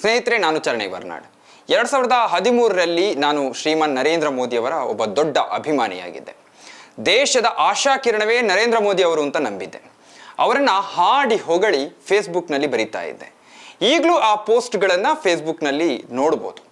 ಸ್ನೇಹಿತರೆ, ನಾನು ಚರಣಿ ಬರ್ನಾಡ್ ಎರಡು ಸಾವಿರದ ಹದಿಮೂರರಲ್ಲಿ ನಾನು ಶ್ರೀಮಾನ್ ನರೇಂದ್ರ ಮೋದಿಯವರ ಒಬ್ಬ ದೊಡ್ಡ ಅಭಿಮಾನಿಯಾಗಿದ್ದೆ. ದೇಶದ ಆಶಾಕಿರಣವೇ ನರೇಂದ್ರ ಮೋದಿ ಅವರು ಅಂತ ನಂಬಿದ್ದೆ. ಅವರನ್ನು ಹಾಡಿ ಹೊಗಳಿ ಫೇಸ್ಬುಕ್ನಲ್ಲಿ ಬರಿತಾ ಇದ್ದೆ. ಈಗಲೂ ಆ ಪೋಸ್ಟ್ಗಳನ್ನು ಫೇಸ್ಬುಕ್ನಲ್ಲಿ ನೋಡ್ಬೋದು.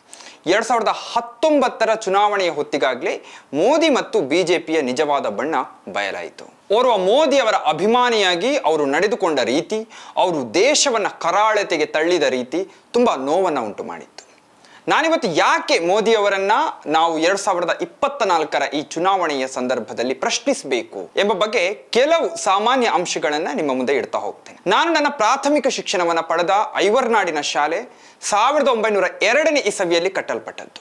ಎರಡು ಸಾವಿರದ ಹತ್ತೊಂಬತ್ತರ ಚುನಾವಣೆಯ ಹೊತ್ತಿಗಾಗಲೇ ಮೋದಿ ಮತ್ತು ಬಿ ಜೆ ಪಿಯ ನಿಜವಾದ ಬಣ್ಣ ಬಯಲಾಯಿತು. ಓರ್ವ ಮೋದಿಯವರ ಅಭಿಮಾನಿಯಾಗಿ ಅವರು ನಡೆದುಕೊಂಡ ರೀತಿ, ಅವರು ದೇಶವನ್ನು ಕರಾಳತೆಗೆ ತಳ್ಳಿದ ರೀತಿ ತುಂಬ ನೋವನ್ನು ಉಂಟು ಮಾಡಿತ್ತು. ನಾನಿವತ್ತು ಯಾಕೆ ಮೋದಿಯವರನ್ನು ನಾವು ಎರಡು ಸಾವಿರದ ಇಪ್ಪತ್ತ ನಾಲ್ಕರ ಈ ಚುನಾವಣೆಯ ಸಂದರ್ಭದಲ್ಲಿ ಪ್ರಶ್ನಿಸಬೇಕು ಎಂಬ ಬಗ್ಗೆ ಕೆಲವು ಸಾಮಾನ್ಯ ಅಂಶಗಳನ್ನು ನಿಮ್ಮ ಮುಂದೆ ಇಡ್ತಾ ಹೋಗ್ತೇನೆ. ನಾನು ನನ್ನ ಪ್ರಾಥಮಿಕ ಶಿಕ್ಷಣವನ್ನು ಪಡೆದ ಐವರ್ನಾಡಿನ ಶಾಲೆ ಸಾವಿರದ ಒಂಬೈನೂರ ಎರಡನೇ ಇಸವಿಯಲ್ಲಿ ಕಟ್ಟಲ್ಪಟ್ಟದ್ದು.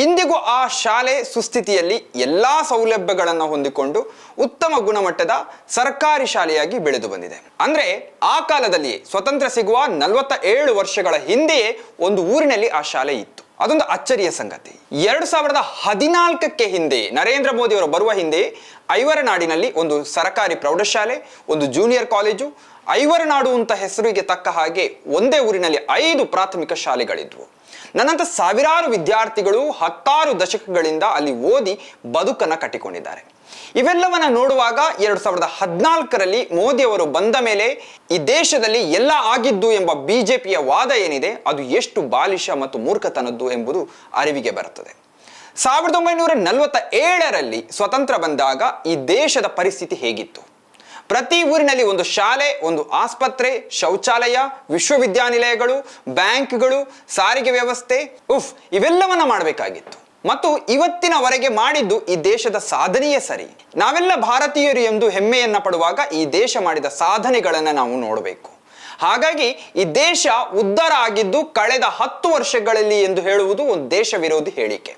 ಇಂದಿಗೂ ಆ ಶಾಲೆ ಸುಸ್ಥಿತಿಯಲ್ಲಿ ಎಲ್ಲ ಸೌಲಭ್ಯಗಳನ್ನು ಹೊಂದಿಕೊಂಡು ಉತ್ತಮ ಗುಣಮಟ್ಟದ ಸರ್ಕಾರಿ ಶಾಲೆಯಾಗಿ ಬೆಳೆದು ಬಂದಿದೆ. ಅಂದರೆ ಆ ಕಾಲದಲ್ಲಿ ಸ್ವತಂತ್ರ ಸಿಗುವ ನಲವತ್ತ ಏಳು ವರ್ಷಗಳ ಹಿಂದೆಯೇ ಒಂದು ಊರಿನಲ್ಲಿ ಆ ಶಾಲೆ ಇತ್ತು. ಅದೊಂದು ಅಚ್ಚರಿಯ ಸಂಗತಿ. ಎರಡು ಸಾವಿರದ ಹದಿನಾಲ್ಕಕ್ಕೆ ಹಿಂದೆ ನರೇಂದ್ರ ಮೋದಿ ಅವರು ಬರುವ ಹಿಂದೆ ಐವರನಾಡಿನಲ್ಲಿ ಒಂದು ಸರಕಾರಿ ಪ್ರೌಢಶಾಲೆ, ಒಂದು ಜೂನಿಯರ್ ಕಾಲೇಜು ಐವರನಾಡು ಅಂತ ಹೆಸರಿಗೆ ತಕ್ಕ ಹಾಗೆ ಒಂದೇ ಊರಿನಲ್ಲಿ ಐದು ಪ್ರಾಥಮಿಕ ಶಾಲೆಗಳಿದ್ವು. ನನ್ನಂತ ಸಾವಿರಾರು ವಿದ್ಯಾರ್ಥಿಗಳು ಹತ್ತಾರು ದಶಕಗಳಿಂದ ಅಲ್ಲಿ ಓದಿ ಬದುಕನ್ನು ಕಟ್ಟಿಕೊಂಡಿದ್ದಾರೆ. ಇವೆಲ್ಲವನ್ನ ನೋಡುವಾಗ ಎರಡು ಸಾವಿರದ ಹದಿನಾಲ್ಕರಲ್ಲಿ ಮೋದಿ ಅವರು ಬಂದ ಮೇಲೆ ಈ ದೇಶದಲ್ಲಿ ಎಲ್ಲ ಆಗಿದ್ದು ಎಂಬ ಬಿಜೆಪಿಯ ವಾದ ಏನಿದೆ, ಅದು ಎಷ್ಟು ಬಾಲಿಷ ಮತ್ತು ಮೂರ್ಖತನದ್ದು ಎಂಬುದು ಅರಿವಿಗೆ ಬರುತ್ತದೆ. ಸಾವಿರದ ಒಂಬೈನೂರ ನಲವತ್ತ ಏಳರಲ್ಲಿ ಸ್ವತಂತ್ರ ಬಂದಾಗ ಈ ದೇಶದ ಪರಿಸ್ಥಿತಿ ಹೇಗಿತ್ತು? ಪ್ರತಿ ಊರಿನಲ್ಲಿ ಒಂದು ಶಾಲೆ, ಒಂದು ಆಸ್ಪತ್ರೆ, ಶೌಚಾಲಯ, ವಿಶ್ವವಿದ್ಯಾನಿಲಯಗಳು, ಬ್ಯಾಂಕ್ಗಳು, ಸಾರಿಗೆ ವ್ಯವಸ್ಥೆ, ಉಫ್, ಇವೆಲ್ಲವನ್ನ ಮಾಡಬೇಕಾಗಿತ್ತು. ಮತ್ತು ಇವತ್ತಿನವರೆಗೆ ಮಾಡಿದ್ದು ಈ ದೇಶದ ಸಾಧನೆಯೇ ಸರಿ. ನಾವೆಲ್ಲ ಭಾರತೀಯರು ಎಂದು ಹೆಮ್ಮೆಯನ್ನ ಪಡುವಾಗ ಈ ದೇಶ ಮಾಡಿದ ಸಾಧನೆಗಳನ್ನು ನಾವು ನೋಡಬೇಕು. ಹಾಗಾಗಿ ಈ ದೇಶ ಉದ್ಧಾರ ಆಗಿದ್ದು ಕಳೆದ ಹತ್ತು ವರ್ಷಗಳಲ್ಲಿ ಎಂದು ಹೇಳುವುದು ಒಂದು ದೇಶ ವಿರೋಧಿ ಹೇಳಿಕೆ.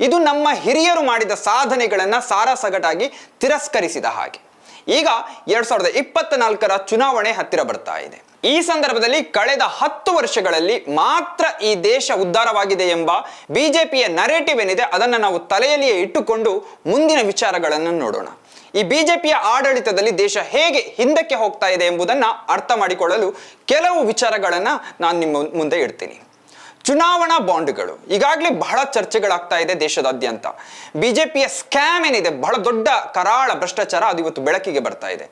ಇದು ನಮ್ಮ ಹಿರಿಯರು ಮಾಡಿದ ಸಾಧನೆಗಳನ್ನ ಸಾರಾಸಗಟಾಗಿ ತಿರಸ್ಕರಿಸಿದ ಹಾಗೆ. ಈಗ ಎರಡ್ ಸಾವಿರದ ಇಪ್ಪತ್ತ ನಾಲ್ಕರ ಚುನಾವಣೆ ಹತ್ತಿರ ಬರ್ತಾ ಇದೆ. ಈ ಸಂದರ್ಭದಲ್ಲಿ ಕಳೆದ ಹತ್ತು ವರ್ಷಗಳಲ್ಲಿ ಮಾತ್ರ ಈ ದೇಶ ಉದ್ಧಾರವಾಗಿದೆ ಎಂಬ ಬಿಜೆಪಿಯ ನರೇಟಿವ್ ಏನಿದೆ ಅದನ್ನು ನಾವು ತಲೆಯಲ್ಲಿಯೇ ಇಟ್ಟುಕೊಂಡು ಮುಂದಿನ ವಿಚಾರಗಳನ್ನು ನೋಡೋಣ. ಈ ಬಿಜೆಪಿಯ ಆಡಳಿತದಲ್ಲಿ ದೇಶ ಹೇಗೆ ಹಿಂದಕ್ಕೆ ಹೋಗ್ತಾ ಇದೆ ಎಂಬುದನ್ನ ಅರ್ಥ ಮಾಡಿಕೊಳ್ಳಲು ಕೆಲವು ವಿಚಾರಗಳನ್ನು ನಾನು ನಿಮ್ಮ ಮುಂದೆ ಇಡ್ತೀನಿ. ಚುನಾವಣಾ ಬಾಂಡ್ಗಳು. ಈಗಾಗಲೇ ಬಹಳ ಚರ್ಚೆಗಳಾಗ್ತಾ ಇದೆ ದೇಶದಾದ್ಯಂತ. ಬಿಜೆಪಿಯ ಸ್ಕ್ಯಾಮ್ ಏನಿದೆ, ಬಹಳ ದೊಡ್ಡ ಕರಾಳ ಭ್ರಷ್ಟಾಚಾರ ಅದು ಇವತ್ತು ಬೆಳಕಿಗೆ ಬರ್ತಾ ಇದೆ.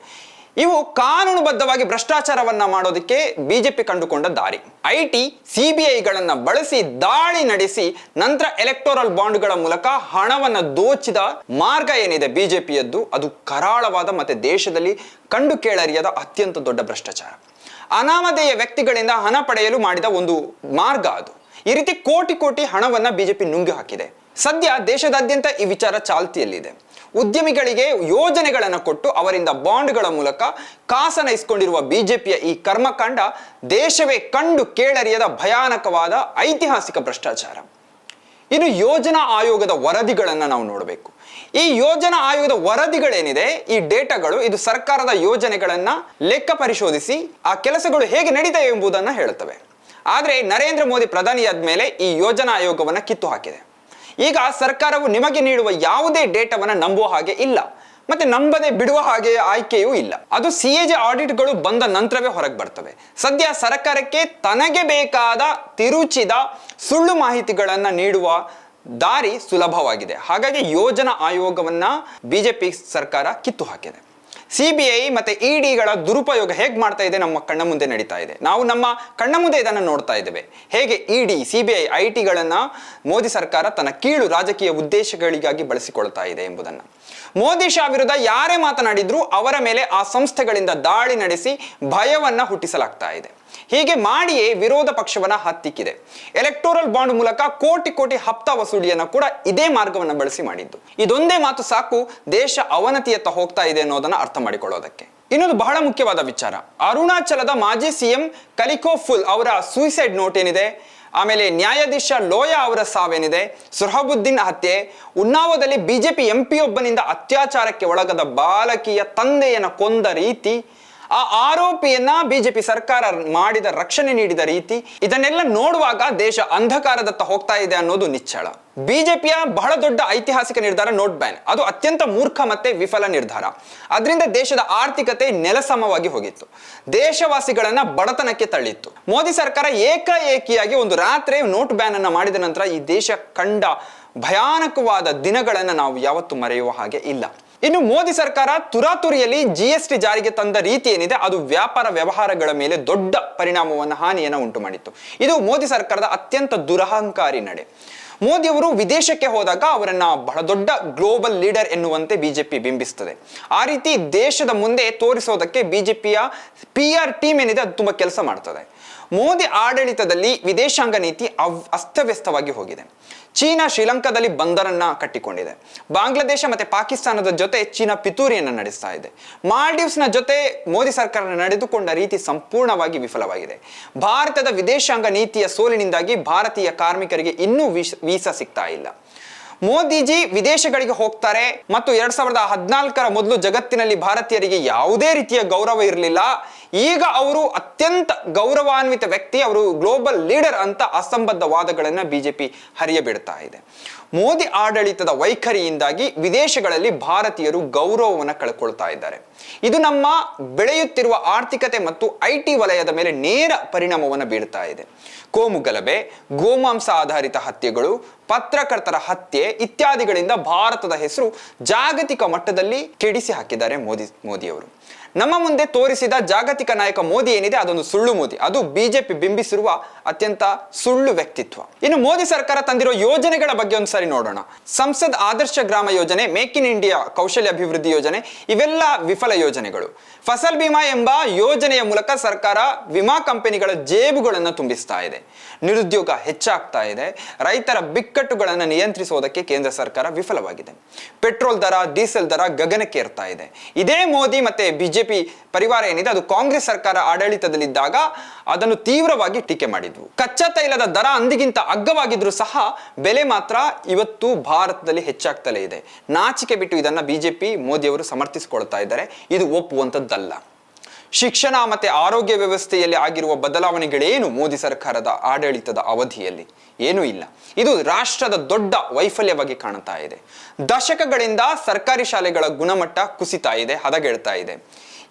ಇವು ಕಾನೂನುಬದ್ಧವಾಗಿ ಭ್ರಷ್ಟಾಚಾರವನ್ನ ಮಾಡೋದಕ್ಕೆ ಬಿಜೆಪಿ ಕಂಡುಕೊಂಡ ದಾರಿ. ಐ ಟಿ ಸಿಬಿಐಗಳನ್ನ ಬಳಸಿ ದಾಳಿ ನಡೆಸಿ ನಂತರ ಎಲೆಕ್ಟೋರಲ್ ಬಾಂಡ್ಗಳ ಮೂಲಕ ಹಣವನ್ನು ದೋಚಿದ ಮಾರ್ಗ ಏನಿದೆ ಬಿಜೆಪಿಯದ್ದು, ಅದು ಕರಾಳವಾದ ಮತ್ತೆ ದೇಶದಲ್ಲಿ ಕಂಡು ಕೇಳರಿಯದ ಅತ್ಯಂತ ದೊಡ್ಡ ಭ್ರಷ್ಟಾಚಾರ. ಅನಾಮಧೇಯ ವ್ಯಕ್ತಿಗಳಿಂದ ಹಣ ಪಡೆಯಲು ಮಾಡಿದ ಒಂದು ಮಾರ್ಗ ಅದು. ಈ ರೀತಿ ಕೋಟಿ ಕೋಟಿ ಹಣವನ್ನ ಬಿಜೆಪಿ ನುಂಗಿ ಹಾಕಿದೆ. ಸದ್ಯ ದೇಶದಾದ್ಯಂತ ಈ ವಿಚಾರ ಚಾಲ್ತಿಯಲ್ಲಿದೆ. ಉದ್ಯಮಿಗಳಿಗೆ ಯೋಜನೆಗಳನ್ನು ಕೊಟ್ಟು ಅವರಿಂದ ಬಾಂಡ್ಗಳ ಮೂಲಕ ಕಾಸನ ಇಸ್ಕೊಂಡಿರುವ ಬಿಜೆಪಿಯ ಈ ಕರ್ಮಕಾಂಡ ದೇಶವೇ ಕಂಡು ಕೇಳರಿಯದ ಭಯಾನಕವಾದ ಐತಿಹಾಸಿಕ ಭ್ರಷ್ಟಾಚಾರ. ಇನ್ನು ಯೋಜನಾ ಆಯೋಗದ ವರದಿಗಳನ್ನು ನಾವು ನೋಡಬೇಕು. ಈ ಯೋಜನಾ ಆಯೋಗದ ವರದಿಗಳೇನಿದೆ, ಈ ಡೇಟಾಗಳು ಇದು ಸರ್ಕಾರದ ಯೋಜನೆಗಳನ್ನ ಲೆಕ್ಕ ಪರಿಶೋಧಿಸಿ ಆ ಕೆಲಸಗಳು ಹೇಗೆ ನಡೀತವೆ ಎಂಬುದನ್ನು ಹೇಳುತ್ತವೆ. ಆದರೆ ನರೇಂದ್ರ ಮೋದಿ ಪ್ರಧಾನಿಯಾದ ಮೇಲೆ ಈ ಯೋಜನಾ ಆಯೋಗವನ್ನು ಕಿತ್ತು ಹಾಕಿದೆ. ಈಗ ಸರ್ಕಾರವು ನಿಮಗೆ ನೀಡುವ ಯಾವುದೇ ಡೇಟಾವನ್ನು ನಂಬುವ ಹಾಗೆ ಇಲ್ಲ. ಮತ್ತೆ ನಂಬದೆ ಬಿಡುವ ಹಾಗೆ ಆಯ್ಕೆಯೂ ಇಲ್ಲ. ಅದು ಸಿ ಎ ಜೆ ಆಡಿಟ್ಗಳು ಬಂದ ನಂತರವೇ ಹೊರಗೆ ಬರ್ತವೆ. ಸದ್ಯ ಸರ್ಕಾರಕ್ಕೆ ತನಗೆ ಬೇಕಾದ ತಿರುಚಿದ ಸುಳ್ಳು ಮಾಹಿತಿಗಳನ್ನು ನೀಡುವ ದಾರಿ ಸುಲಭವಾಗಿದೆ. ಹಾಗಾಗಿ ಯೋಜನಾ ಆಯೋಗವನ್ನ ಬಿಜೆಪಿ ಸರ್ಕಾರ ಕಿತ್ತು ಹಾಕಿದೆ. ಸಿಬಿಐ ಮತ್ತೆ ಡಿಗಳ ದುರುಪಯೋಗ ಹೇಗೆ ಮಾಡ್ತಾ ಇದೆ ನಮ್ಮ ಕಣ್ಣ ಮುಂದೆ ನಡೀತಾ ಇದೆ. ನಾವು ನಮ್ಮ ಕಣ್ಣ ಮುಂದೆ ಇದನ್ನು ನೋಡ್ತಾ ಇದ್ದೇವೆ. ಹೇಗೆ ಇಡಿ, ಸಿಬಿಐ ಐ ಟಿಗಳನ್ನ ಮೋದಿ ಸರ್ಕಾರ ತನ್ನ ಕೀಳು ರಾಜಕೀಯ ಉದ್ದೇಶಗಳಿಗಾಗಿ ಬಳಸಿಕೊಳ್ತಾ ಇದೆ ಎಂಬುದನ್ನು. ಮೋದಿ ಶಾ ವಿರುದ್ಧ ಯಾರೇ ಮಾತನಾಡಿದ್ರು ಅವರ ಮೇಲೆ ಆ ಸಂಸ್ಥೆಗಳಿಂದ ದಾಳಿ ನಡೆಸಿ ಭಯವನ್ನ ಹುಟ್ಟಿಸಲಾಗ್ತಾ ಇದೆ. ಹೀಗೆ ಮಾಡಿಯೇ ವಿರೋಧ ಪಕ್ಷವನ್ನ ಹತ್ತಿಕ್ಕಿದೆ. ಎಲೆಕ್ಟೋರಲ್ ಬಾಂಡ್ ಮೂಲಕ ಕೋಟಿ ಕೋಟಿ ಹಪ್ತಾ ವಸೂಲಿಯನ್ನ ಕೂಡ ಇದೇ ಮಾರ್ಗವನ್ನ ಬಳಸಿ ಮಾಡಿದ್ದು. ಇದೊಂದೇ ಮಾತು ಸಾಕು, ದೇಶ ಅವನತಿಯತ್ತ ಹೋಗ್ತಾ ಇದೆ ಅನ್ನೋದನ್ನ ಅರ್ಥ ಮಾಡಿಕೊಳ್ಳೋದಕ್ಕೆ. ಇನ್ನೊಂದು ಬಹಳ ಮುಖ್ಯವಾದ ವಿಚಾರ. ಅರುಣಾಚಲದ ಮಾಜಿ ಸಿಎಂ ಕಲಿಕೋ ಫುಲ್ ಅವರ ಸೂಸೈಡ್ ನೋಟ್ ಏನಿದೆ? ಆಮೇಲೆ ನ್ಯಾಯಾಧೀಶ ಲೋಯಾ ಅವರ ಸಾವೇನಿದೆ? ಸುಹಬುದ್ದೀನ್ ಹತ್ಯೆ. ಉನ್ನಾವದಲ್ಲಿ ಬಿಜೆಪಿ ಎಂಪಿಯೊಬ್ಬನಿಂದ ಅತ್ಯಾಚಾರಕ್ಕೆ ಒಳಗದ ಬಾಲಕಿಯ ತಂದೆಯನ್ನ ಕೊಂದ ರೀತಿ ಆ ಆರೋಪಿಯನ್ನ ಬಿಜೆಪಿ ಸರ್ಕಾರ ಮಾಡಿದ ರಕ್ಷಣೆ ನೀಡಿದ ರೀತಿ ಇದನ್ನೆಲ್ಲ ನೋಡುವಾಗ ದೇಶ ಅಂಧಕಾರದತ್ತ ಹೋಗ್ತಾ ಇದೆ ಅನ್ನೋದು ನಿಚ್ಚಳ. ಬಿಜೆಪಿಯ ಬಹಳ ದೊಡ್ಡ ಐತಿಹಾಸಿಕ ನಿರ್ಧಾರ ನೋಟ್ ಬ್ಯಾನ್. ಅದು ಅತ್ಯಂತ ಮೂರ್ಖ ಮತ್ತೆ ವಿಫಲ ನಿರ್ಧಾರ. ಅದರಿಂದ ದೇಶದ ಆರ್ಥಿಕತೆ ನೆಲಸಮವಾಗಿ ಹೋಗಿತ್ತು. ದೇಶವಾಸಿಗಳನ್ನ ಬಡತನಕ್ಕೆ ತಳ್ಳಿತ್ತು. ಮೋದಿ ಸರ್ಕಾರ ಏಕಾಏಕಿಯಾಗಿ ಒಂದು ರಾತ್ರಿ ನೋಟ್ ಬ್ಯಾನ್ ಅನ್ನ ಮಾಡಿದ ನಂತರ ಈ ದೇಶ ಕಂಡ ಭಯಾನಕವಾದ ದಿನಗಳನ್ನು ನಾವು ಯಾವತ್ತೂ ಮರೆಯುವ ಹಾಗೆ ಇಲ್ಲ. ಇನ್ನು ಮೋದಿ ಸರ್ಕಾರ ತುರಾತುರಿಯಲ್ಲಿ ಜಿ ಎಸ್ ಟಿ ಜಾರಿಗೆ ತಂದ ರೀತಿ ಏನಿದೆ ಅದು ವ್ಯಾಪಾರ ವ್ಯವಹಾರಗಳ ಮೇಲೆ ದೊಡ್ಡ ಪರಿಣಾಮವನ್ನು, ಹಾನಿಯನ್ನು ಉಂಟು ಮಾಡಿತ್ತು. ಇದು ಮೋದಿ ಸರ್ಕಾರದ ಅತ್ಯಂತ ದುರಹಂಕಾರಿ ನಡೆ. ಮೋದಿಯವರು ವಿದೇಶಕ್ಕೆ ಹೋದಾಗ ಅವರನ್ನ ಬಹಳ ದೊಡ್ಡ ಗ್ಲೋಬಲ್ ಲೀಡರ್ ಎನ್ನುವಂತೆ ಬಿಜೆಪಿ ಬಿಂಬಿಸ್ತದೆ. ಆ ರೀತಿ ದೇಶದ ಮುಂದೆ ತೋರಿಸೋದಕ್ಕೆ ಬಿಜೆಪಿಯ ಪಿ ಆರ್ ಟೀಮ್ ಏನಿದೆ, ಅದು ತುಂಬಾ ಕೆಲಸ ಮಾಡ್ತದೆ. ಮೋದಿ ಆಡಳಿತದಲ್ಲಿ ವಿದೇಶಾಂಗ ನೀತಿ ಅವ್, ಅಸ್ತವ್ಯಸ್ತವಾಗಿ ಹೋಗಿದೆ. ಚೀನಾ ಶ್ರೀಲಂಕಾದಲ್ಲಿ ಬಂದರನ್ನ ಕಟ್ಟಿಕೊಂಡಿದೆ. ಬಾಂಗ್ಲಾದೇಶ ಮತ್ತೆ ಪಾಕಿಸ್ತಾನದ ಜೊತೆ ಚೀನಾ ಪಿತೂರಿಯನ್ನು ನಡೆಸ್ತಾ ಇದೆ. ಮಾಲ್ಡೀವ್ಸ್ನ ಜೊತೆ ಮೋದಿ ಸರ್ಕಾರ ನಡೆದುಕೊಂಡ ರೀತಿ ಸಂಪೂರ್ಣವಾಗಿ ವಿಫಲವಾಗಿದೆ. ಭಾರತದ ವಿದೇಶಾಂಗ ನೀತಿಯ ಸೋಲಿನಿಂದಾಗಿ ಭಾರತೀಯ ಕಾರ್ಮಿಕರಿಗೆ ಇನ್ನೂ ವೀಸ- ಸಿಗ್ತಾ ಇಲ್ಲ. ಮೋದಿಜಿ ವಿದೇಶಗಳಿಗೆ ಹೋಗ್ತಾರೆ ಮತ್ತು ಎರಡ್ ಸಾವಿರದ ಹದಿನಾಲ್ಕರ ಮೊದಲು ಜಗತ್ತಿನಲ್ಲಿ ಭಾರತೀಯರಿಗೆ ಯಾವುದೇ ರೀತಿಯ ಗೌರವ ಇರಲಿಲ್ಲ. ಈಗ ಅವರು ಅತ್ಯಂತ ಗೌರವಾನ್ವಿತ ವ್ಯಕ್ತಿ, ಅವರು ಗ್ಲೋಬಲ್ ಲೀಡರ್ ಅಂತ ಅಸಂಬದ್ಧ ವಾದಗಳನ್ನು ಬಿಜೆಪಿ ಹರಿಯಬಿಡ್ತಾ ಇದೆ. ಮೋದಿ ಆಡಳಿತದ ವೈಖರಿಯಿಂದಾಗಿ ವಿದೇಶಗಳಲ್ಲಿ ಭಾರತೀಯರು ಗೌರವವನ್ನು ಕಳ್ಕೊಳ್ತಾ ಇದ್ದಾರೆ. ಇದು ನಮ್ಮ ಬೆಳೆಯುತ್ತಿರುವ ಆರ್ಥಿಕತೆ ಮತ್ತು ಐ ಟಿ ವಲಯದ ಮೇಲೆ ನೇರ ಪರಿಣಾಮವನ್ನು ಬೀಳ್ತಾ ಇದೆ. ಕೋಮು ಗಲಭೆ, ಗೋಮಾಂಸ ಆಧಾರಿತ ಹತ್ಯೆಗಳು, ಪತ್ರಕರ್ತರ ಹತ್ಯೆ ಇತ್ಯಾದಿಗಳಿಂದ ಭಾರತದ ಹೆಸರು ಜಾಗತಿಕ ಮಟ್ಟದಲ್ಲಿ ಕೆಡಿಸಿ ಹಾಕಿದ್ದಾರೆ ಮೋದಿ, ಮೋದಿಯವರು. ನಮ್ಮ ಮುಂದೆ ತೋರಿಸಿದ ಜಾಗತಿಕ ನಾಯಕ ಮೋದಿ ಏನಿದೆ, ಅದೊಂದು ಸುಳ್ಳು ಮೋದಿ. ಅದು ಬಿಜೆಪಿ ಬಿಂಬಿಸಿರುವ ಅತ್ಯಂತ ಸುಳ್ಳು ವ್ಯಕ್ತಿತ್ವ. ಇನ್ನು ಮೋದಿ ಸರ್ಕಾರ ತಂದಿರೋ ಯೋಜನೆಗಳ ಬಗ್ಗೆ ಒಂದ್ಸರಿ ಸಾರಿ ನೋಡೋಣ. ಸಂಸದ್ ಆದರ್ಶ ಗ್ರಾಮ ಯೋಜನೆ ಮೇಕ್ ಇನ್ ಇಂಡಿಯಾ ಕೌಶಲ್ಯ ಅಭಿವೃದ್ಧಿ ಯೋಜನೆ, ಇವೆಲ್ಲ ವಿಫಲ ಯೋಜನೆಗಳು. ಫಸಲ್ ಬಿಮಾ ಎಂಬ ಯೋಜನೆಯ ಮೂಲಕ ಸರ್ಕಾರ ವಿಮಾ ಕಂಪನಿಗಳ ಜೇಬುಗಳನ್ನು ತುಂಬಿಸ್ತಾ ಇದೆ. ನಿರುದ್ಯೋಗ ಹೆಚ್ಚಾಗ್ತಾ ಇದೆ. ರೈತರ ಬಿಕ್ಕಟ್ಟುಗಳನ್ನು ನಿಯಂತ್ರಿಸುವುದಕ್ಕೆ ಕೇಂದ್ರ ಸರ್ಕಾರ ವಿಫಲವಾಗಿದೆ. ಪೆಟ್ರೋಲ್ ದರ, ಡೀಸೆಲ್ ದರ ಗಗನಕ್ಕೇರ್ತಾ ಇದೆ. ಇದೇ ಮೋದಿ ಮತ್ತೆ ಬಿಜೆಪಿ ಪರಿವಾರ ಏನಿದೆ, ಅದು ಕಾಂಗ್ರೆಸ್ ಸರ್ಕಾರ ಆಡಳಿತದಲ್ಲಿದ್ದಾಗ ಅದನ್ನು ತೀವ್ರವಾಗಿ ಟೀಕೆ ಮಾಡಿದ್ವು. ಕಚ್ಚಾ ತೈಲದ ದರ ಅಂದಿಗಿಂತ ಅಗ್ಗವಾಗಿದ್ರೂ ಸಹ ಬೆಲೆ ಮಾತ್ರ ಇವತ್ತು ಭಾರತದಲ್ಲಿ ಹೆಚ್ಚಾಗ್ತಲೇ ಇದೆ. ನಾಚಿಕೆ ಬಿಟ್ಟು ಇದನ್ನ ಬಿಜೆಪಿ ಮೋದಿಯವರು ಸಮರ್ಥಿಸಿಕೊಳ್ತಾ ಇದ್ದಾರೆ. ಇದು ಒಪ್ಪುವಂಥದ್ದಲ್ಲ. ಶಿಕ್ಷಣ ಮತ್ತೆ ಆರೋಗ್ಯ ವ್ಯವಸ್ಥೆಯಲ್ಲಿ ಆಗಿರುವ ಬದಲಾವಣೆಗಳೇನು ಮೋದಿ ಸರ್ಕಾರದ ಆಡಳಿತದ ಅವಧಿಯಲ್ಲಿ? ಏನೂ ಇಲ್ಲ. ಇದು ರಾಷ್ಟ್ರದ ದೊಡ್ಡ ವೈಫಲ್ಯವಾಗಿ ಕಾಣ್ತಾ ಇದೆ. ದಶಕಗಳಿಂದ ಸರ್ಕಾರಿ ಶಾಲೆಗಳ ಗುಣಮಟ್ಟ ಕುಸಿತಾ ಇದೆ, ಹದಗೆಡ್ತಾ ಇದೆ.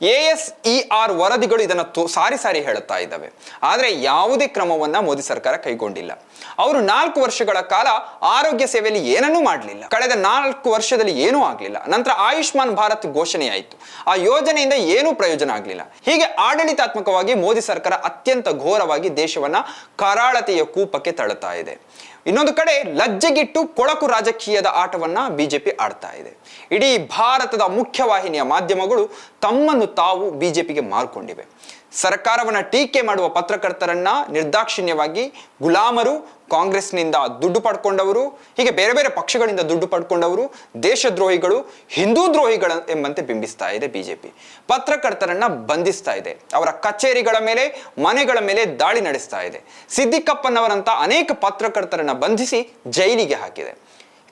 ಎ ಎಸ್ ಇ ಆರ್ ವರದಿಗಳು ಇದನ್ನು ತೋ, ಸಾರಿ ಸಾರಿ ಹೇಳುತ್ತಾ ಇದ್ದಾವೆ. ಆದರೆ ಯಾವುದೇ ಕ್ರಮವನ್ನ ಮೋದಿ ಸರ್ಕಾರ ಕೈಗೊಂಡಿಲ್ಲ. ಅವರು ನಾಲ್ಕು ವರ್ಷಗಳ ಕಾಲ ಆರೋಗ್ಯ ಸೇವೆಯಲ್ಲಿ ಏನನ್ನೂ ಮಾಡಲಿಲ್ಲ. ಕಳೆದ ನಾಲ್ಕು ವರ್ಷದಲ್ಲಿ ಏನೂ ಆಗಲಿಲ್ಲ. ನಂತರ ಆಯುಷ್ಮಾನ್ ಭಾರತ್ ಘೋಷಣೆಯಾಯಿತು. ಆ ಯೋಜನೆಯಿಂದ ಏನೂ ಪ್ರಯೋಜನ ಆಗಲಿಲ್ಲ. ಹೀಗೆ ಆಡಳಿತಾತ್ಮಕವಾಗಿ ಮೋದಿ ಸರ್ಕಾರ ಅತ್ಯಂತ ಘೋರವಾಗಿ ದೇಶವನ್ನ ಕರಾಳತೆಯ ಕೂಪಕ್ಕೆ ತಳ್ಳುತ್ತಾ ಇದೆ. ಇನ್ನೊಂದು ಕಡೆ ಲಜ್ಜೆಗಿಟ್ಟು ಕೊಳಕು ರಾಜಕೀಯದ ಆಟವನ್ನ ಬಿಜೆಪಿ ಆಡ್ತಾ ಇದೆ. ಇಡೀ ಭಾರತದ ಮುಖ್ಯವಾಹಿನಿಯ ಮಾಧ್ಯಮಗಳು ತಮ್ಮನ್ನು ತಾವು ಬಿಜೆಪಿಗೆ ಮಾರ್ಕೊಂಡಿವೆ. ಸರ್ಕಾರವನ್ನ ಟೀಕೆ ಮಾಡುವ ಪತ್ರಕರ್ತರನ್ನ ನಿರ್ದಾಕ್ಷಿಣ್ಯವಾಗಿ ಗುಲಾಮರು ಕಾಂಗ್ರೆಸ್ನಿಂದ ದುಡ್ಡು ಪಡ್ಕೊಂಡವರು, ಹೀಗೆ ಬೇರೆ ಬೇರೆ ಪಕ್ಷಗಳಿಂದ ದುಡ್ಡು ಪಡ್ಕೊಂಡವರು, ದೇಶದ್ರೋಹಿಗಳು, ಹಿಂದೂ ದ್ರೋಹಿಗಳ ಎಂಬಂತೆ ಬಿಂಬಿಸ್ತಾ ಇದೆ ಬಿಜೆಪಿ. ಪತ್ರಕರ್ತರನ್ನ ಬಂಧಿಸ್ತಾ ಇದೆ. ಅವರ ಕಚೇರಿಗಳ ಮೇಲೆ, ಮನೆಗಳ ಮೇಲೆ ದಾಳಿ ನಡೆಸ್ತಾ ಇದೆ. ಸಿದ್ದಿಕಪ್ಪನವರಂತ ಅನೇಕ ಪತ್ರಕರ್ತರನ್ನ ಬಂಧಿಸಿ ಜೈಲಿಗೆ ಹಾಕಿದೆ.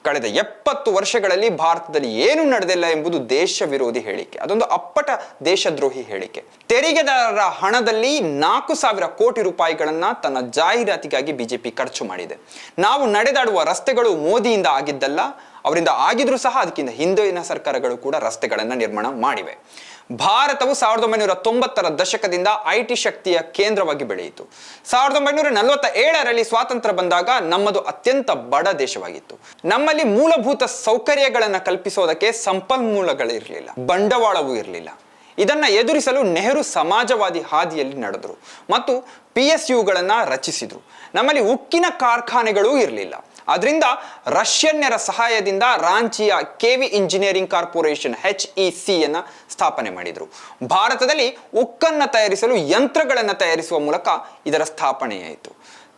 ಕಳೆದ ಎಪ್ಪತ್ತು ವರ್ಷಗಳಲ್ಲಿ ಭಾರತದಲ್ಲಿ ಏನು ನಡೆದಿಲ್ಲ ಎಂಬುದು ದೇಶ ವಿರೋಧಿ ಹೇಳಿಕೆ. ಅದೊಂದು ಅಪ್ಪಟ ದೇಶದ್ರೋಹಿ ಹೇಳಿಕೆ. ತೆರಿಗೆದಾರರ ಹಣದಲ್ಲಿ ನಾಲ್ಕು ಸಾವಿರ ಕೋಟಿ ರೂಪಾಯಿಗಳನ್ನ ತನ್ನ ಜಾಹೀರಾತಿಗಾಗಿ ಬಿಜೆಪಿ ಖರ್ಚು ಮಾಡಿದೆ. ನಾವು ನಡೆದಾಡುವ ರಸ್ತೆಗಳು ಮೋದಿಯಿಂದ ಆಗಿದ್ದಲ್ಲ, ಅವರಿಂದ ಆಗಿದ್ರೂ ಸಹ ಅದಕ್ಕಿಂತ ಹಿಂದಿನ ಸರ್ಕಾರಗಳು ಕೂಡ ರಸ್ತೆಗಳನ್ನು ನಿರ್ಮಾಣ ಮಾಡಿವೆ. ಭಾರತವು ಸಾವಿರದ ಒಂಬೈನೂರ ತೊಂಬತ್ತರ ದಶಕದಿಂದ ಐ ಟಿ ಶಕ್ತಿಯ ಕೇಂದ್ರವಾಗಿ ಬೆಳೆಯಿತು. ಸಾವಿರದ ಒಂಬೈನೂರ ನಲವತ್ತ ಏಳರಲ್ಲಿ ಸ್ವಾತಂತ್ರ್ಯ ಬಂದಾಗ ನಮ್ಮದು ಅತ್ಯಂತ ಬಡ ದೇಶವಾಗಿತ್ತು. ನಮ್ಮಲ್ಲಿ ಮೂಲಭೂತ ಸೌಕರ್ಯಗಳನ್ನು ಕಲ್ಪಿಸೋದಕ್ಕೆ ಸಂಪನ್ಮೂಲಗಳಿರಲಿಲ್ಲ, ಬಂಡವಾಳವೂ ಇರಲಿಲ್ಲ. ಇದನ್ನು ಎದುರಿಸಲು ನೆಹರು ಸಮಾಜವಾದಿ ಹಾದಿಯಲ್ಲಿ ನಡೆದರು ಮತ್ತು ಪಿ ಎಸ್ ಯುಗಳನ್ನು ರಚಿಸಿದರು. ನಮ್ಮಲ್ಲಿ ಉಕ್ಕಿನ ಕಾರ್ಖಾನೆಗಳೂ ಇರಲಿಲ್ಲ. ಅದರಿಂದ ರಷ್ಯನ್ನರ ಸಹಾಯದಿಂದ ರಾಂಚಿಯ heavy engineering corporation H E ಸಿಯನ್ನು ಸ್ಥಾಪನೆ ಮಾಡಿದರು. ಭಾರತದಲ್ಲಿ ಉಕ್ಕನ್ನು ತಯಾರಿಸಲು ಯಂತ್ರಗಳನ್ನು ತಯಾರಿಸುವ ಮೂಲಕ ಇದರ ಸ್ಥಾಪನೆಯಾಯಿತು.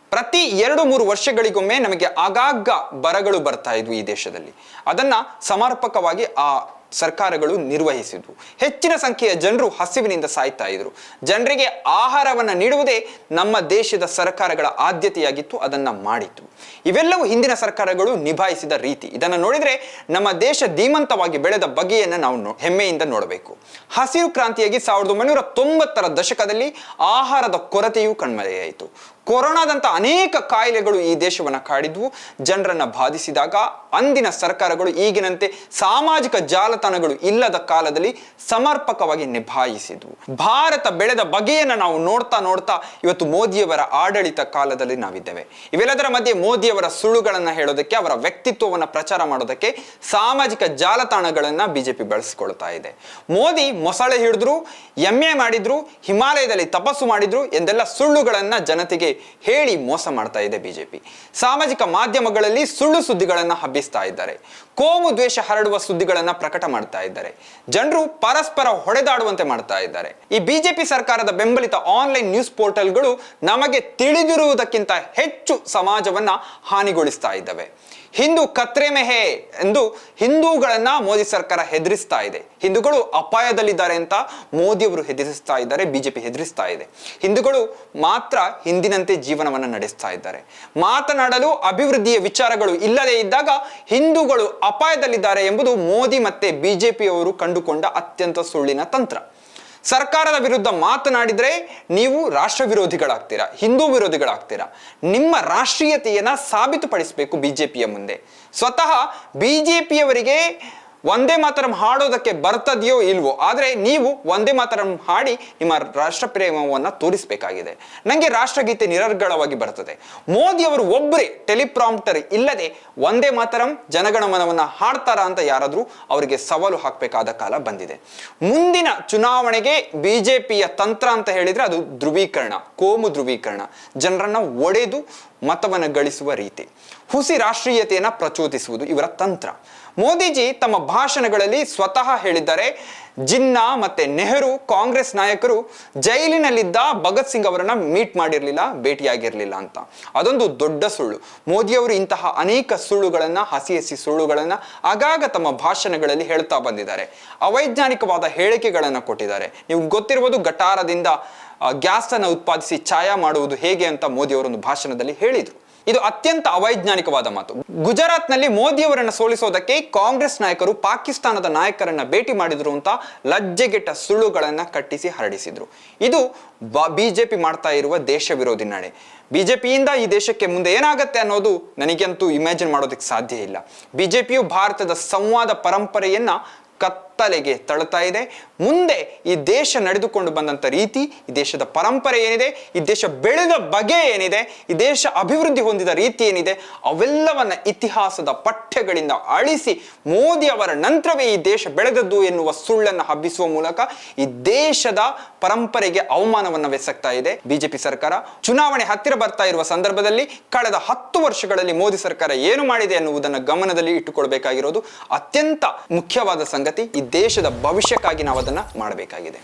ಪ್ರತಿ ಎರಡು ಮೂರು ವರ್ಷಗಳಿಗೊಮ್ಮೆ ನಮಗೆ ಆಗಾಗ ಬರಗಳು ಬರ್ತಾ ಇದ್ವು ಈ ದೇಶದಲ್ಲಿ. ಅದನ್ನ ಸಮರ್ಪಕವಾಗಿ ಆ ಸರ್ಕಾರಗಳು ನಿರ್ವಹಿಸಿದ್ವು. ಹೆಚ್ಚಿನ ಸಂಖ್ಯೆಯ ಜನರು ಹಸಿವಿನಿಂದ ಸಾಯ್ತಾ ಇದ್ರು. ಜನರಿಗೆ ಆಹಾರವನ್ನು ನೀಡುವುದೇ ನಮ್ಮ ದೇಶದ ಸರ್ಕಾರಗಳ ಆದ್ಯತೆಯಾಗಿತ್ತು, ಅದನ್ನ ಮಾಡಿತ್ತು. ಇವೆಲ್ಲವೂ ಹಿಂದಿನ ಸರ್ಕಾರಗಳು ನಿಭಾಯಿಸಿದ ರೀತಿ. ಇದನ್ನು ನೋಡಿದರೆ ನಮ್ಮ ದೇಶ ಧೀಮಂತವಾಗಿ ಬೆಳೆದ ಬಗೆಯನ್ನು ನಾವು ಹೆಮ್ಮೆಯಿಂದ ನೋಡಬೇಕು. ಹಸಿರು ಕ್ರಾಂತಿಯಾಗಿ ಸಾವಿರದ ಒಂಬೈನೂರ ತೊಂಬತ್ತರ ದಶಕದಲ್ಲಿ ಆಹಾರದ ಕೊರತೆಯೂ ಕಣ್ಮರೆಯಾಯಿತು. ಕೊರೋನಾದಂಥ ಅನೇಕ ಕಾಯಿಲೆಗಳು ಈ ದೇಶವನ್ನು ಕಾಡಿದ್ವು. ಜನರನ್ನು ಬಾಧಿಸಿದಾಗ ಅಂದಿನ ಸರ್ಕಾರಗಳು ಈಗಿನಂತೆ ಸಾಮಾಜಿಕ ಜಾಲತಾಣಗಳು ಇಲ್ಲದ ಕಾಲದಲ್ಲಿ ಸಮರ್ಪಕವಾಗಿ ನಿಭಾಯಿಸಿದ್ವು. ಭಾರತ ಬೆಳೆದ ಬಗೆಯನ್ನು ನಾವು ನೋಡ್ತಾ ನೋಡ್ತಾ ಇವತ್ತು ಮೋದಿಯವರ ಆಡಳಿತ ಕಾಲದಲ್ಲಿ ನಾವಿದ್ದೇವೆ. ಇವೆಲ್ಲದರ ಮಧ್ಯೆ ಮೋದಿಯವರ ಸುಳ್ಳುಗಳನ್ನು ಹೇಳೋದಕ್ಕೆ, ಅವರ ವ್ಯಕ್ತಿತ್ವವನ್ನು ಪ್ರಚಾರ ಮಾಡೋದಕ್ಕೆ ಸಾಮಾಜಿಕ ಜಾಲತಾಣಗಳನ್ನು ಬಿಜೆಪಿ ಬಳಸಿಕೊಳ್ತಾ ಇದೆ. ಮೋದಿ ಮೊಸಳೆ ಹಿಡಿದ್ರು ಎಮ್ಮೆ ಮಾಡಿದ್ರು, ಹಿಮಾಲಯದಲ್ಲಿ ತಪಸ್ಸು ಮಾಡಿದ್ರು ಎಂದೆಲ್ಲ ಸುಳ್ಳುಗಳನ್ನು ಜನತೆಗೆ ಹೇಳಿ ಮೋಸ ಮಾಡ್ತಾ ಇದೆ ಬಿಜೆಪಿ. ಸಾಮಾಜಿಕ ಮಾಧ್ಯಮಗಳಲ್ಲಿ ಸುಳ್ಳು ಸುದ್ದಿಗಳನ್ನು ಹಬ್ಬಿಸ್ತಾ ಇದ್ದಾರೆ. ಕೋಮು ದ್ವೇಷ ಹರಡುವ ಸುದ್ದಿಗಳನ್ನು ಪ್ರಕಟ ಮಾಡ್ತಾ ಇದ್ದಾರೆ. ಜನರು ಪರಸ್ಪರ ಹೊಡೆದಾಡುವಂತೆ ಮಾಡ್ತಾ ಇದ್ದಾರೆ. ಈ ಬಿಜೆಪಿ ಸರ್ಕಾರದ ಬೆಂಬಲಿತ ಆನ್ಲೈನ್ ನ್ಯೂಸ್ ಪೋರ್ಟಲ್ಗಳು ನಮಗೆ ತಿಳಿದಿರುವುದಕ್ಕಿಂತ ಹೆಚ್ಚು ಸಮಾಜವನ್ನ ಹಾನಿಗೊಳಿಸ್ತಾ ಇದ್ದಾವೆ. ಹಿಂದೂ ಕತ್ರೆ ಮೆಹೆ ಎಂದು ಹಿಂದೂಗಳನ್ನ ಮೋದಿ ಸರ್ಕಾರ ಹೆದರಿಸ್ತಾ ಇದೆ. ಹಿಂದೂಗಳು ಅಪಾಯದಲ್ಲಿದ್ದಾರೆ ಅಂತ ಮೋದಿಯವರು ಹೆದರಿಸ್ತಾ ಇದ್ದಾರೆ, ಬಿಜೆಪಿ ಹೆದರಿಸ್ತಾ ಇದೆ. ಹಿಂದೂಗಳು ಮಾತ್ರ ಹಿಂದಿನಂತೆ ಜೀವನವನ್ನು ನಡೆಸ್ತಾ ಇದ್ದಾರೆ. ಮಾತನಾಡಲು ಅಭಿವೃದ್ಧಿಯ ವಿಚಾರಗಳು ಇಲ್ಲದೇ ಇದ್ದಾಗ ಹಿಂದೂಗಳು ಅಪಾಯದಲ್ಲಿದ್ದಾರೆ ಎಂಬುದು ಮೋದಿ ಮತ್ತೆ ಬಿಜೆಪಿಯವರು ಕಂಡುಕೊಂಡ ಅತ್ಯಂತ ಸುಳ್ಳಿನ ತಂತ್ರ. ಸರ್ಕಾರದ ವಿರುದ್ಧ ಮಾತನಾಡಿದರೆ ನೀವು ರಾಷ್ಟ್ರ ವಿರೋಧಿಗಳಾಗ್ತೀರಾ, ಹಿಂದೂ ವಿರೋಧಿಗಳಾಗ್ತೀರಾ? ನಿಮ್ಮ ರಾಷ್ಟ್ರೀಯತೆಯನ್ನು ಸಾಬೀತುಪಡಿಸಬೇಕು ಬಿಜೆಪಿಯ ಮುಂದೆ. ಸ್ವತಃ ಬಿಜೆಪಿಯವರಿಗೆ ಒಂದೇ ಮಾತರಂ ಹಾಡೋದಕ್ಕೆ ಬರ್ತದೆಯೋ ಇಲ್ವೋ, ಆದರೆ ನೀವು ಒಂದೇ ಮಾತರಂ ಹಾಡಿ ನಿಮ್ಮ ರಾಷ್ಟ್ರ ಪ್ರೇಮವನ್ನು ತೋರಿಸಬೇಕಾಗಿದೆ. ನನಗೆ ರಾಷ್ಟ್ರಗೀತೆ ನಿರರ್ಗಳವಾಗಿ ಬರ್ತದೆ. ಮೋದಿ ಅವರು ಒಬ್ಬರೇ ಟೆಲಿಪ್ರಾಂಪ್ಟರ್ ಇಲ್ಲದೆ ಒಂದೇ ಮಾತರಂ ಜನಗಣಮನವನ್ನು ಹಾಡ್ತಾರಾ ಅಂತ ಯಾರಾದರೂ ಅವರಿಗೆ ಸವಾಲು ಹಾಕಬೇಕಾದ ಕಾಲ ಬಂದಿದೆ. ಮುಂದಿನ ಚುನಾವಣೆಗೆ ಬಿಜೆಪಿಯ ತಂತ್ರ ಅಂತ ಹೇಳಿದ್ರೆ ಅದು ಧ್ರುವೀಕರಣ, ಕೋಮು ಧ್ರುವೀಕರಣ. ಜನರನ್ನ ಒಡೆದು ಮತವನ್ನು ಗಳಿಸುವ ರೀತಿ. ಹುಸಿ ರಾಷ್ಟ್ರೀಯತೆಯನ್ನು ಪ್ರಚೋದಿಸುವುದು ಇವರ ತಂತ್ರ. ಮೋದಿಜಿ ತಮ್ಮ ಭಾಷಣಗಳಲ್ಲಿ ಸ್ವತಃ ಹೇಳಿದ್ದಾರೆ. ಜಿನ್ನಾ ಮತ್ತೆ ನೆಹರು ಕಾಂಗ್ರೆಸ್ ನಾಯಕರು ಜೈಲಿನಲ್ಲಿದ್ದ ಭಗತ್ ಸಿಂಗ್ ಅವರನ್ನ ಮೀಟ್ ಮಾಡಿರಲಿಲ್ಲ, ಭೇಟಿಯಾಗಿರಲಿಲ್ಲ ಅಂತ. ಅದೊಂದು ದೊಡ್ಡ ಸುಳ್ಳು. ಮೋದಿಯವರು ಇಂತಹ ಅನೇಕ ಸುಳ್ಳುಗಳನ್ನ, ಹಸಿ ಹಸಿ ಸುಳ್ಳುಗಳನ್ನ ಆಗಾಗ ತಮ್ಮ ಭಾಷಣಗಳಲ್ಲಿ ಹೇಳ್ತಾ ಬಂದಿದ್ದಾರೆ. ಅವೈಜ್ಞಾನಿಕವಾದ ಹೇಳಿಕೆಗಳನ್ನು ಕೊಟ್ಟಿದ್ದಾರೆ. ನೀವು ಗೊತ್ತಿರುವುದು ಗಟಾರದಿಂದ ಗ್ಯಾಸ್ ಅನ್ನು ಉತ್ಪಾದಿಸಿ ಛಾಯಾ ಮಾಡುವುದು ಹೇಗೆ ಅಂತ ಮೋದಿಯವರೊಂದು ಭಾಷಣದಲ್ಲಿ ಹೇಳಿದರು. ಇದು ಅತ್ಯಂತ ಅವೈಜ್ಞಾನಿಕವಾದ ಮಾತು. ಗುಜರಾತ್ನಲ್ಲಿ ಮೋದಿಯವರನ್ನ ಸೋಲಿಸೋದಕ್ಕೆ ಕಾಂಗ್ರೆಸ್ ನಾಯಕರು ಪಾಕಿಸ್ತಾನದ ನಾಯಕರನ್ನ ಭೇಟಿ ಮಾಡಿದ್ರು ಅಂತ ಲಜ್ಜೆಗೆಟ್ಟ ಸುಳ್ಳುಗಳನ್ನ ಕಟ್ಟಿಸಿ ಹರಡಿಸಿದ್ರು. ಇದು ಬಿಜೆಪಿ ಮಾಡ್ತಾ ಇರುವ ದೇಶ ವಿರೋಧಿ ನಡೆ ಬಿಜೆಪಿಯಿಂದ ಈ ದೇಶಕ್ಕೆ ಮುಂದೆ ಏನಾಗುತ್ತೆ ಅನ್ನೋದು ನನಗಂತೂ ಇಮ್ಯಾಜಿನ್ ಮಾಡೋದಕ್ಕೆ ಸಾಧ್ಯ ಇಲ್ಲ. ಬಿಜೆಪಿಯು ಭಾರತದ ಸಂವಾದ ಪರಂಪರೆಯನ್ನ ಕತ್ತಲೆಗೆ ತಳ್ತಾ ಇದೆ. ಮುಂದೆ ಈ ದೇಶ ನಡೆದುಕೊಂಡು ಬಂದಂಥ ರೀತಿ, ಈ ದೇಶದ ಪರಂಪರೆ ಏನಿದೆ, ಈ ದೇಶ ಬೆಳೆದ ಬಗೆ ಏನಿದೆ, ಈ ದೇಶ ಅಭಿವೃದ್ಧಿ ಹೊಂದಿದ ರೀತಿ ಏನಿದೆ, ಅವೆಲ್ಲವನ್ನ ಇತಿಹಾಸದ ಪಠ್ಯಗಳಿಂದ ಅಳಿಸಿ ಮೋದಿ ಅವರ ನಂತರವೇ ಈ ದೇಶ ಬೆಳೆದದ್ದು ಎನ್ನುವ ಸುಳ್ಳನ್ನು ಹಬ್ಬಿಸುವ ಮೂಲಕ ಈ ದೇಶದ ಪರಂಪರೆಗೆ ಅವಮಾನವನ್ನು ಬೆಸಗ್ತಾ ಇದೆ. ಬಿಜೆಪಿ ಸರ್ಕಾರ ಚುನಾವಣೆ ಹತ್ತಿರ ಬರ್ತಾ ಇರುವ ಸಂದರ್ಭದಲ್ಲಿ ಕಳೆದ ಹತ್ತು ವರ್ಷಗಳಲ್ಲಿ ಮೋದಿ ಸರ್ಕಾರ ಏನು ಮಾಡಿದೆ ಎನ್ನುವುದನ್ನು ಗಮನದಲ್ಲಿ ಇಟ್ಟುಕೊಳ್ಬೇಕಾಗಿರೋದು ಅತ್ಯಂತ ಮುಖ್ಯವಾದ ಸಂಗತಿ, ಈ ದೇಶದ ಭವಿಷ್ಯಕ್ಕಾಗಿ ನಾವು ಅದನ್ನು ಮಾಡಬೇಕಾಗಿದೆ.